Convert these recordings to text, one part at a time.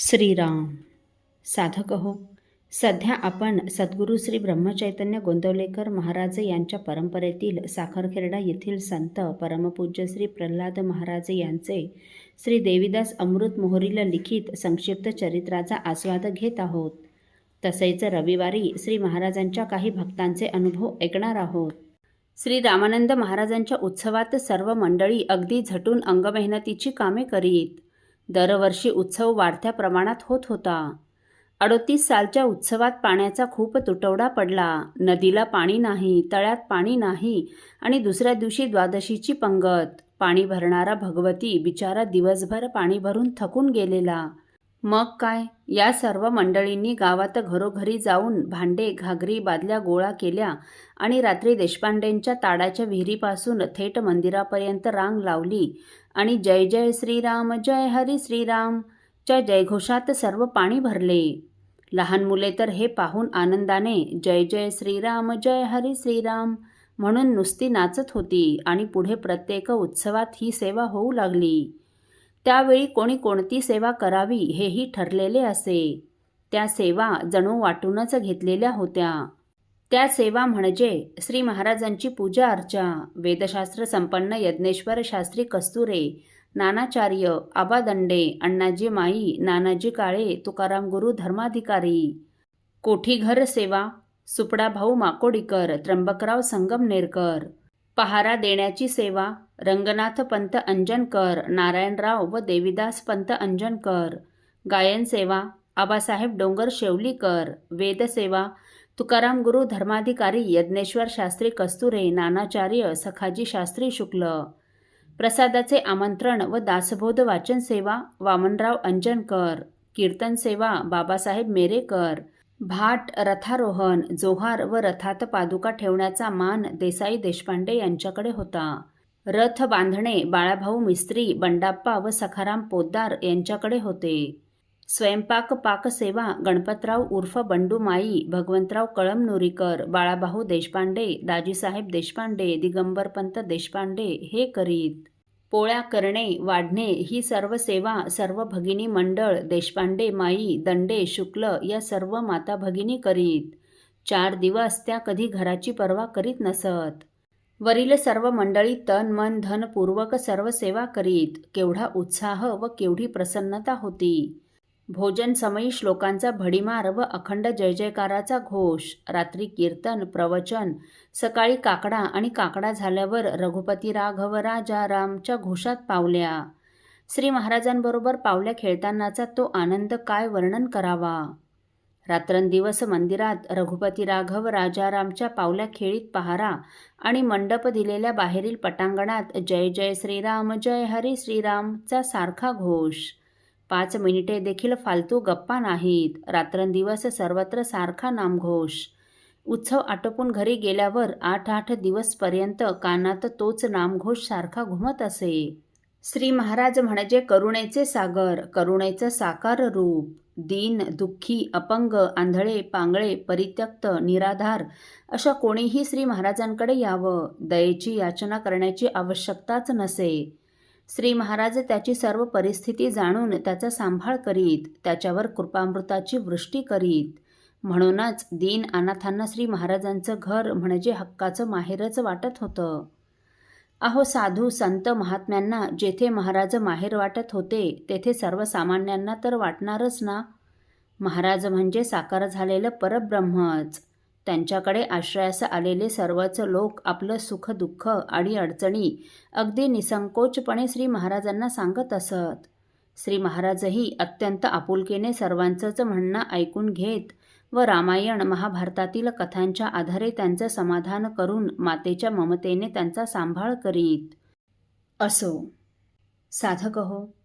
श्रीराम। साधक हो सध्या आपण सद्गुरू श्री ब्रह्मचैतन्य गोंदवलेकर महाराज यांच्या परंपरेतील साखरखेरडा येथील संत परमपूज्य श्री प्रल्हाद महाराज यांचे श्री देवीदास अमृत मोहरीला लिखित संक्षिप्त चरित्राचा आस्वाद घेत आहोत. तसेच रविवारी श्री महाराजांच्या काही भक्तांचे अनुभव ऐकणार आहोत. श्री रामानंद महाराजांच्या उत्सवात सर्व मंडळी अगदी झटून अंगमेहनतीची कामे करीत दरवर्षी उत्सव वाढत्या प्रमाणात होत होता. अडोतीस सालच्या उत्सवात पाण्याचा खूप तुटवडा पडला. नदीला पाणी नाही तळ्यात पाणी नाही आणि दुसऱ्या दिवशी द्वादशीची पंगत. पाणी भरणारा भगवती बिचारा दिवसभर पाणी भरून थकून गेलेला. मग काय? या सर्व मंडळींनी गावात घरोघरी जाऊन भांडे घागरी बादल्या गोळा केल्या आणि रात्री देशपांडेंच्या ताडाच्या विहिरीपासून थेट मंदिरापर्यंत रांग लावली. आणि जय जय श्रीराम जय हरी श्रीराम. च्या जयघोषात सर्व पाणी भरले. लहान मुले तर हे पाहून आनंदाने जय जय श्रीराम जय हरी श्रीराम म्हणून नुसती नाचत होती आणि पुढे प्रत्येक उत्सवात ही सेवा होऊ लागली. त्यावेळी कोणी कोणती सेवा करावी हेही ठरलेले असे. त्या सेवा जणू वाटूनच घेतलेल्या होत्या. त्या सेवा म्हणजे श्री महाराजांची पूजा अर्चा वेदशास्त्र संपन्न यज्ञेश्वर शास्त्री कस्तुरे नानाचार्य आबा दंडे अण्णाजी माई नानाजी काळे तुकाराम गुरु धर्माधिकारी. कोठीघर सेवा सुपडाभाऊ माकोडीकर त्र्यंबकराव संगमनेरकर. पहारा देण्याची सेवा रंगनाथ पंत अंजनकर नारायणराव व देविदास पंत अंजनकर. गायन सेवा आबासाहेब डोंगर शेवलीकर. वेदसेवा तुकाराम गुरु धर्माधिकारी यज्ञेश्वर शास्त्री कस्तुरे नानाचार्य सखाजी शास्त्री शुक्ल. प्रसादाचे आमंत्रण व दासबोध वाचन सेवा वामनराव अंजनकर. कीर्तन सेवा बाबासाहेब मेरेकर. भाट रथारोहण जोहार व रथात पादुका ठेवण्याचा मान देसाई देशपांडे यांच्याकडे होता. रथ बांधणे बाळाभाऊ मिस्त्री बंडाप्पा व सखाराम पोद्दार यांच्याकडे होते. स्वयंपाक पाकसेवा गणपतराव उर्फ बंडू माई भगवंतराव कळमनुरीकर बाळाभाऊ देशपांडे दाजीसाहेब देशपांडे दिगंबरपंत देशपांडे हे करीत. पोळ्या करणे वाढणे ही सर्व सेवा सर्व भगिनी मंडळ देशपांडे माई दंडे शुक्ल या सर्व माता भगिनी करीत. चार दिवस त्या कधी घराची पर्वा करीत नसत. वरील सर्व मंडळी तन मन धनपूर्वक सर्व सेवा करीत. केवढा उत्साह व केवढी प्रसन्नता होती. भोजन समयी श्लोकांचा भडीमार व अखंड जय जयकाराचा घोष रात्री कीर्तन प्रवचन सकाळी काकडा आणि काकडा झाल्यावर रघुपती राघव राजा रामच्या घोषात पावल्या. श्री महाराजांबरोबर पावल्या खेळतानाचा तो आनंद काय वर्णन करावा? रात्रंदिवस मंदिरात रघुपती राघव राजारामच्या पावल्या खेळीत पहारा आणि मंडप दिलेल्या बाहेरील पटांगणात जय जय श्रीराम जय हरी श्रीरामचा सारखा घोष. पाच मिनिटे देखील फालतू गप्पा नाहीत. रात्रंदिवस सर्वत्र सारखा नामघोष. उत्सव आटोपून घरी गेल्यावर आठ आठ दिवसपर्यंत कानात तोच नामघोष सारखा घुमत असे. श्री महाराज म्हणजे करुणेचे सागर करुणेचं साकार रूप. दीन दुःखी अपंग आंधळे पांगळे परित्यक्त निराधार अशा कोणीही श्री महाराजांकडे यावं. दयेची याचना करण्याची आवश्यकताच नसे. श्री महाराज त्याची सर्व परिस्थिती जाणून त्याचा सांभाळ करीत त्याच्यावर कृपामृताची वृष्टी करीत. म्हणूनच दीन अनाथांना श्री महाराजांचं घर म्हणजे हक्काचं माहेरच वाटत होतं. अहो साधू संत महात्म्यांना जेथे महाराज माहेर वाटत होते तेथे सर्वसामान्यांना तर वाटणारच ना. महाराज म्हणजे साकार झालेलं परब्रह्मच. त्यांच्याकडे आश्रयास आलेले सर्वच लोक आपलं सुख दुःख आणि अडचणी अगदी निसंकोचपणे श्री महाराजांना सांगत असत. श्री महाराजही अत्यंत आपुलकीने सर्वांचंच म्हणणं ऐकून घेत व रामायण महाभारतातील कथांच्या आधारे त्यांचं समाधान करून मातेच्या ममतेने त्यांचा सांभाळ करीत असो. साधक हो.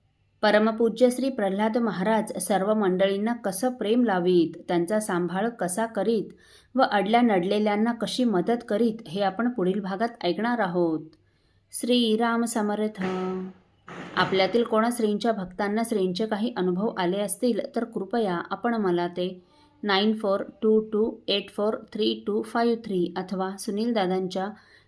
परमपूज्य श्री प्रल्हाद महाराज सर्व मंडळींना कसं प्रेम लावीत त्यांचा सांभाळ कसा करीत व अडल्या नडलेल्यांना कशी मदत करीत हे आपण पुढील भागात ऐकणार आहोत. श्रीराम समर्थ. आपल्यातील कोणा श्रींच्या भक्तांना श्रींचे काही अनुभव आले असतील तर कृपया आपण मला ते nine four two two eight four three two five three अथवा सुनील दादांच्या